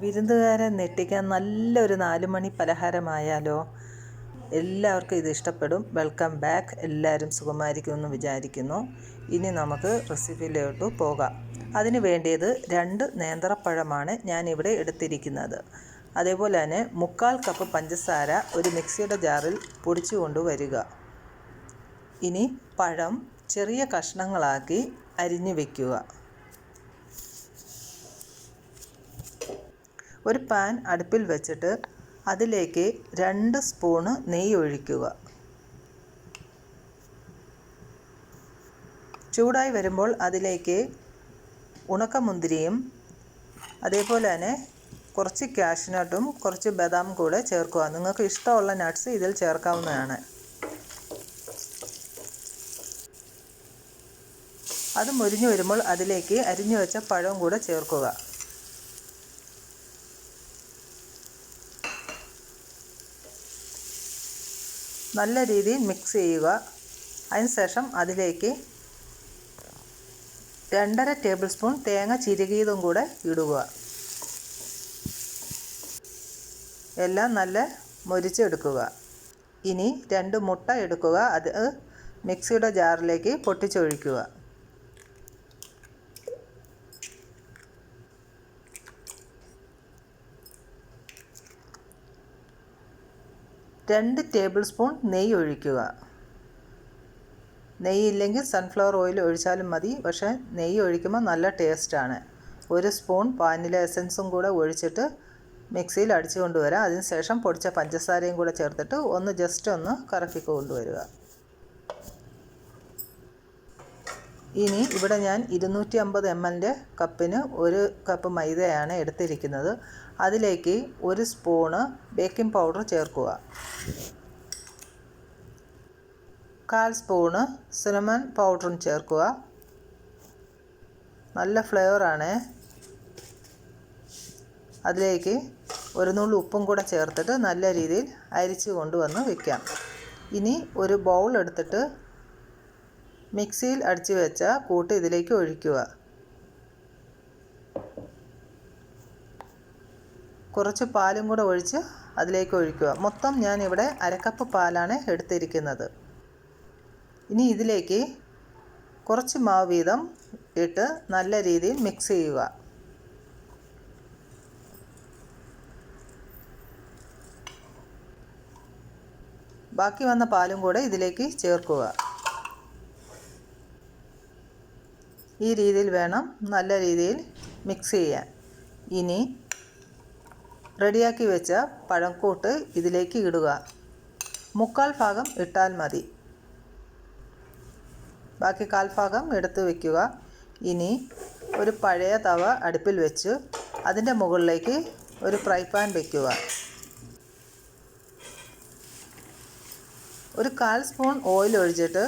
വിരുന്നുകാരെ നെട്ടിക്കാൻ നല്ലൊരു നാലുമണി പലഹാരമായാലോ? എല്ലാവർക്കും ഇത് ഇഷ്ടപ്പെടും. Welcome back. എല്ലാവരും സുഖമായിരിക്കുമെന്ന് വിചാരിക്കുന്നു. ഇനി നമുക്ക് റെസിപ്പിയിലോട്ട് പോകാം. അതിന് വേണ്ടിയത് രണ്ട് നേന്ത്രപ്പഴമാണ് ഞാനിവിടെ എടുത്തിരിക്കുന്നത്. അതേപോലെ തന്നെ മുക്കാൽ കപ്പ് പഞ്ചസാര ഒരു മിക്സിയുടെ ജാറിൽ പൊടിച്ചു കൊണ്ടുവരിക. ഇനി പഴം ചെറിയ കഷ്ണങ്ങളാക്കി അരിഞ്ഞു വയ്ക്കുക ഒരു പാൻ അടുപ്പിൽ വെച്ചിട്ട് അതിലേക്ക് രണ്ട് സ്പൂണ് നെയ്യ് ഒഴിക്കുക. ചൂടായി വരുമ്പോൾ അതിലേക്ക് ഉണക്കമുന്തിരിയും അതേപോലെ തന്നെ കുറച്ച് കാഷ്നട്ടും കുറച്ച് ബദാം കൂടെ ചേർക്കുക. നിങ്ങൾക്ക് ഇഷ്ടമുള്ള നട്ട്സ് ഇതിൽ ചേർക്കാവുന്നതാണ്. അത് മുരിഞ്ഞു വരുമ്പോൾ അതിലേക്ക് അരിഞ്ഞു വെച്ച പഴവും കൂടെ ചേർക്കുക. നല്ല രീതിയിൽ മിക്സ് ചെയ്യുക. അതിനുശേഷം അതിലേക്ക് രണ്ടര ടേബിൾ സ്പൂൺ തേങ്ങ ചിരുകിയതും കൂടെ ഇടുക. എല്ലാം നല്ല മൊരിച്ചെടുക്കുക. ഇനി രണ്ട് മുട്ട എടുക്കുക. അത് മിക്സിയുടെ ജാറിലേക്ക് പൊട്ടിച്ചൊഴിക്കുക. രണ്ട് ടേബിൾ സ്പൂൺ നെയ്യ് ഒഴിക്കുക. നെയ്യ് ഇല്ലെങ്കിൽ സൺഫ്ലവർ ഓയിൽ ഒഴിച്ചാലും മതി. പക്ഷേ നെയ്യ് ഒഴിക്കുമ്പോൾ നല്ല ടേസ്റ്റാണ് ഒരു സ്പൂൺ വാനില എസൻസും കൂടെ ഒഴിച്ചിട്ട് മിക്സിയിൽ അടിച്ചു കൊണ്ടുവരാം. അതിനുശേഷം പൊടിച്ച പഞ്ചസാരയും കൂടെ ചേർത്തിട്ട് ഒന്ന് ജസ്റ്റ് ഒന്ന് കറക്കി കൊണ്ടുവരിക. ഇനി ഇവിടെ ഞാൻ ഇരുന്നൂറ്റി അമ്പത് എം എല്ലിന്റെ കപ്പിന് ഒരു കപ്പ് മൈദയാണ് എടുത്തിരിക്കുന്നത്. അതിലേക്ക് ഒരു സ്പൂണ് ബേക്കിംഗ് പൗഡർ ചേർക്കുക. കാൽ സ്പൂണ് സിനമൺ പൗഡറും ചേർക്കുക. നല്ല ഫ്ലേവറാണ് അതിലേക്ക് ഒരു നുള്ളി ഉപ്പും കൂടെ ചേർത്തിട്ട് നല്ല രീതിയിൽ അരിച്ച് കൊണ്ടുവന്ന് വയ്ക്കാം ഇനി ഒരു ബൗൾ എടുത്തിട്ട് മിക്സിയിൽ അടിച്ചു വെച്ച കൂട്ട് ഇതിലേക്ക് ഒഴിക്കുക. കുറച്ച് പാലും കൂടെ ഒഴിച്ച് അതിലേക്ക് ഒഴിക്കുക. മൊത്തം ഞാൻ ഇവിടെ അരക്കപ്പ് പാലാണ് എടുത്തിരിക്കുന്നത്. ഇനി ഇതിലേക്ക് കുറച്ച് മാവ് വീതം ഇട്ട് നല്ല രീതിയിൽ മിക്സ് ചെയ്യുക. ബാക്കി വന്ന പാലും കൂടെ ഇതിലേക്ക് ചേർക്കുക. ഈ രീതിയിൽ വേണം നല്ല രീതിയിൽ മിക്സ് ചെയ്യാൻ. ഇനി റെഡിയാക്കി വെച്ച പഴക്കൂട്ട് ഇതിലേക്ക് ഇടുക. മുക്കാൽ ഭാഗം ഇട്ടാൽ മതി. ബാക്കി കാൽ ഭാഗം എടുത്ത് വയ്ക്കുക ഇനി ഒരു പഴയ തവ അടുപ്പിൽ വെച്ച് അതിന്റെ മുകളിലേക്ക് ഒരു ഫ്രൈ പാൻ വയ്ക്കുക ഒരു കാൽ സ്പൂൺ ഓയിൽ ഒഴിച്ചിട്ട്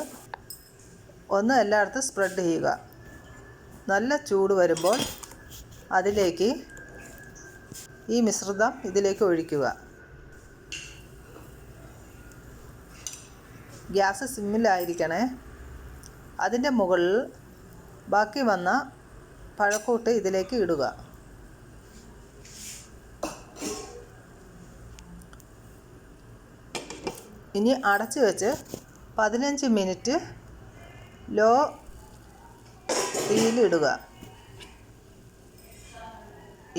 ഒന്ന് എല്ലായിടത്തും സ്പ്രെഡ് ചെയ്യുക. നല്ല ചൂട് വരുമ്പോൾ അതിലേക്ക് ഈ മിശ്രിതം ഇതിലേക്ക് ഒഴിക്കുക. ഗ്യാസ് സിമ്മിലായിരിക്കണേ. അതിന്റെ മുകളിൽ ബാക്കി വന്ന പഴക്കൂട്ട് ഇതിലേക്ക് ഇടുക. ഇനി അടച്ച് വെച്ച് പതിനഞ്ച് മിനിറ്റ് ലോ തീയിലിടുക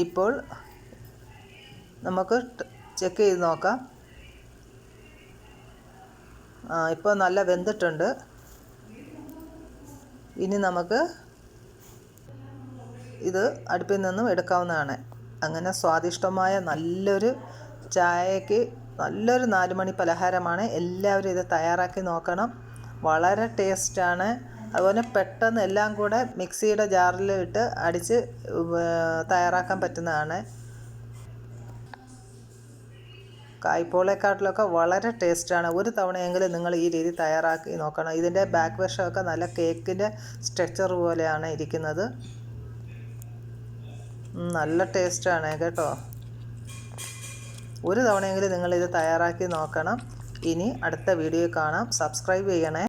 ഇപ്പോൾ നമുക്ക് ചെക്ക് ചെയ്ത് നോക്കാം. ആ ഇപ്പോൾ നല്ല വെന്തിട്ടുണ്ട്. ഇനി നമുക്ക് ഇത് അടുപ്പിൽ നിന്നും എടുക്കാവുന്നതാണ്. അങ്ങനെ സ്വാദിഷ്ടമായ നല്ലൊരു ചായക്ക് നല്ലൊരു നാലുമണി പലഹാരമാണ്. എല്ലാവരും ഇത് തയ്യാറാക്കി നോക്കണം. വളരെ ടേസ്റ്റാണ് അതുപോലെ പെട്ടെന്ന് എല്ലാം കൂടെ മിക്സിയുടെ ജാറിൽ ഇട്ട് അടിച്ച് തയ്യാറാക്കാൻ പറ്റുന്നതാണ്. കായ്പോളേക്കാട്ടിലൊക്കെ വളരെ ടേസ്റ്റാണ്. ഒരു തവണയെങ്കിലും നിങ്ങൾ ഈ രീതി തയ്യാറാക്കി നോക്കണം. ഇതിന്റെ ബാക്ക് വശമൊക്കെ നല്ല കേക്കിന്റെ സ്ട്രക്ചർ പോലെയാണ് ഇരിക്കുന്നത്. നല്ല ടേസ്റ്റാണ് കേട്ടോ. ഒരു തവണയെങ്കിലും നിങ്ങളിത് തയ്യാറാക്കി നോക്കണം. ഇനി അടുത്ത വീഡിയോ കാണാം. സബ്സ്ക്രൈബ് ചെയ്യണേ.